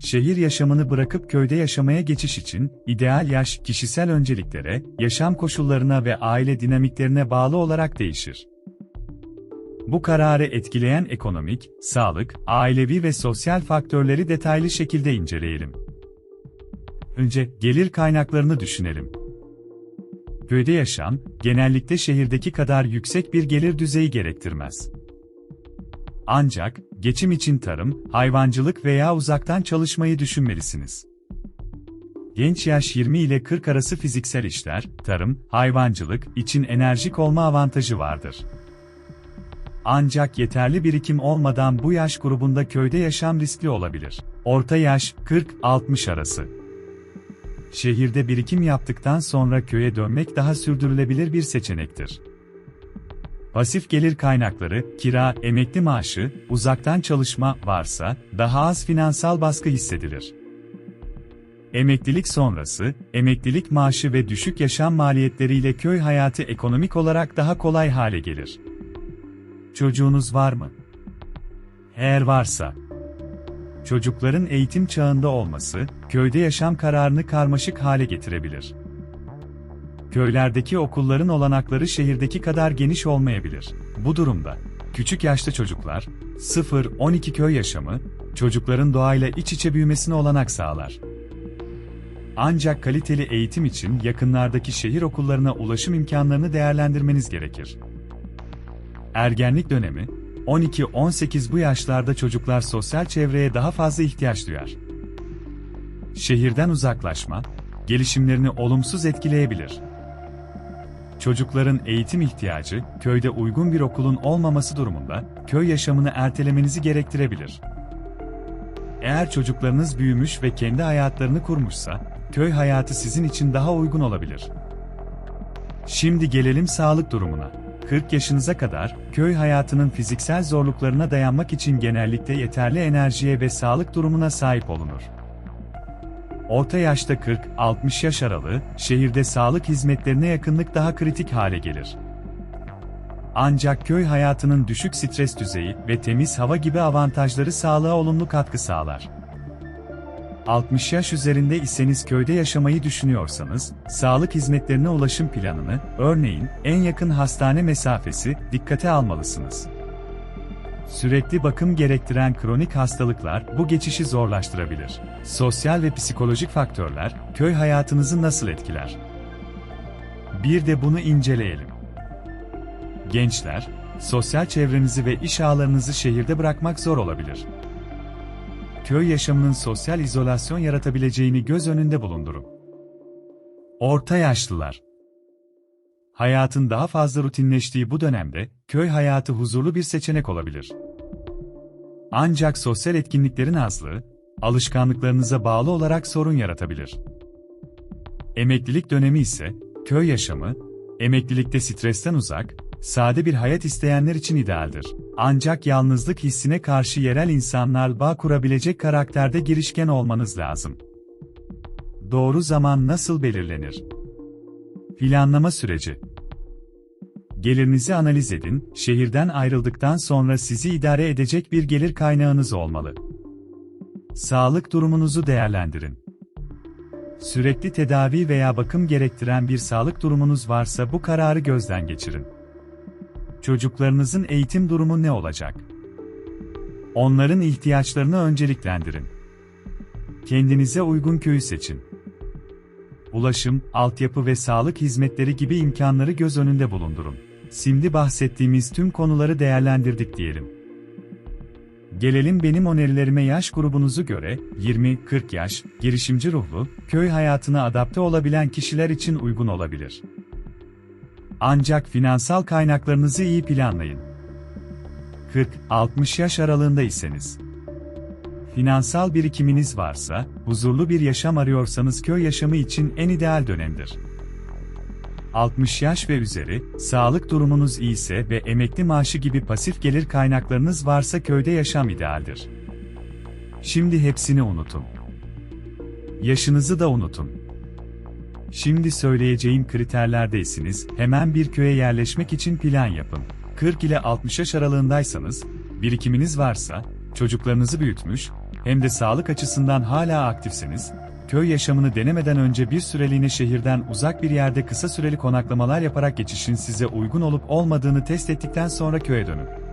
Şehir yaşamını bırakıp köyde yaşamaya geçiş için ideal yaş kişisel önceliklere, yaşam koşullarına ve aile dinamiklerine bağlı olarak değişir. Bu kararı etkileyen ekonomik, sağlık, ailevi ve sosyal faktörleri detaylı şekilde inceleyelim. Önce gelir kaynaklarını düşünelim. Köyde yaşam, genellikle şehirdeki kadar yüksek bir gelir düzeyi gerektirmez. Ancak, geçim için tarım, hayvancılık veya uzaktan çalışmayı düşünmelisiniz. Genç yaş 20 ile 40 arası fiziksel işler, tarım, hayvancılık için enerjik olma avantajı vardır. Ancak yeterli birikim olmadan bu yaş grubunda köyde yaşam riskli olabilir. Orta yaş 40-60 arası. Şehirde birikim yaptıktan sonra köye dönmek daha sürdürülebilir bir seçenektir. Pasif gelir kaynakları, kira, emekli maaşı, uzaktan çalışma varsa daha az finansal baskı hissedilir. Emeklilik sonrası, emeklilik maaşı ve düşük yaşam maliyetleriyle köy hayatı ekonomik olarak daha kolay hale gelir. Çocuğunuz var mı? Eğer varsa, çocukların eğitim çağında olması, köyde yaşam kararını karmaşık hale getirebilir. Köylerdeki okulların olanakları şehirdeki kadar geniş olmayabilir. Bu durumda, küçük yaşta çocuklar, 0-12 köy yaşamı, çocukların doğayla iç içe büyümesine olanak sağlar. Ancak kaliteli eğitim için yakınlardaki şehir okullarına ulaşım imkanlarını değerlendirmeniz gerekir. Ergenlik dönemi, 12-18 bu yaşlarda çocuklar sosyal çevreye daha fazla ihtiyaç duyar. Şehirden uzaklaşma, gelişimlerini olumsuz etkileyebilir. Çocukların eğitim ihtiyacı, köyde uygun bir okulun olmaması durumunda, köy yaşamını ertelemenizi gerektirebilir. Eğer çocuklarınız büyümüş ve kendi hayatlarını kurmuşsa, köy hayatı sizin için daha uygun olabilir. Şimdi gelelim sağlık durumuna. 40 yaşınıza kadar, köy hayatının fiziksel zorluklarına dayanmak için genellikle yeterli enerjiye ve sağlık durumuna sahip olunur. Orta yaşta 40-60 yaş aralığı, şehirde sağlık hizmetlerine yakınlık daha kritik hale gelir. Ancak köy hayatının düşük stres düzeyi ve temiz hava gibi avantajları sağlığa olumlu katkı sağlar. 60 yaş üzerinde iseniz köyde yaşamayı düşünüyorsanız, sağlık hizmetlerine ulaşım planını, örneğin en yakın hastane mesafesi, dikkate almalısınız. Sürekli bakım gerektiren kronik hastalıklar bu geçişi zorlaştırabilir. Sosyal ve psikolojik faktörler köy hayatınızı nasıl etkiler? Bir de bunu inceleyelim. Gençler, sosyal çevrenizi ve iş ağlarınızı şehirde bırakmak zor olabilir köy yaşamının sosyal izolasyon yaratabileceğini göz önünde bulundurun. Orta yaşlılar Hayatın daha fazla rutinleştiği bu dönemde, köy hayatı huzurlu bir seçenek olabilir. Ancak sosyal etkinliklerin azlığı, alışkanlıklarınıza bağlı olarak sorun yaratabilir. Emeklilik dönemi ise, köy yaşamı, emeklilikte stresten uzak, sade bir hayat isteyenler için idealdir. Ancak yalnızlık hissine karşı yerel insanlar bağ kurabilecek karakterde girişken olmanız lazım. Doğru zaman nasıl belirlenir? Planlama süreci. Gelirinizi analiz edin, şehirden ayrıldıktan sonra sizi idare edecek bir gelir kaynağınız olmalı. Sağlık durumunuzu değerlendirin. Sürekli tedavi veya bakım gerektiren bir sağlık durumunuz varsa bu kararı gözden geçirin. Çocuklarınızın eğitim durumu ne olacak? Onların ihtiyaçlarını önceliklendirin. Kendinize uygun köyü seçin. Ulaşım, altyapı ve sağlık hizmetleri gibi imkanları göz önünde bulundurun. Şimdi bahsettiğimiz tüm konuları değerlendirdik diyelim. Gelelim benim önerilerime yaş grubunuzu göre, 20-40 yaş, girişimci ruhlu, köy hayatına adapte olabilen kişiler için uygun olabilir. Ancak finansal kaynaklarınızı iyi planlayın. 40-60 yaş aralığındaysanız. Finansal birikiminiz varsa, huzurlu bir yaşam arıyorsanız köy yaşamı için en ideal dönemdir. 60 yaş ve üzeri, sağlık durumunuz iyiyse ve emekli maaşı gibi pasif gelir kaynaklarınız varsa köyde yaşam idealdir. Şimdi hepsini unutun. Yaşınızı da unutun. Şimdi söyleyeceğim kriterlerdeysiniz, hemen bir köye yerleşmek için plan yapın. 40 ile 60 yaş aralığındaysanız, birikiminiz varsa, çocuklarınızı büyütmüş, hem de sağlık açısından hala aktifseniz, köy yaşamını denemeden önce bir süreliğine şehirden uzak bir yerde kısa süreli konaklamalar yaparak geçişin size uygun olup olmadığını test ettikten sonra köye dönün.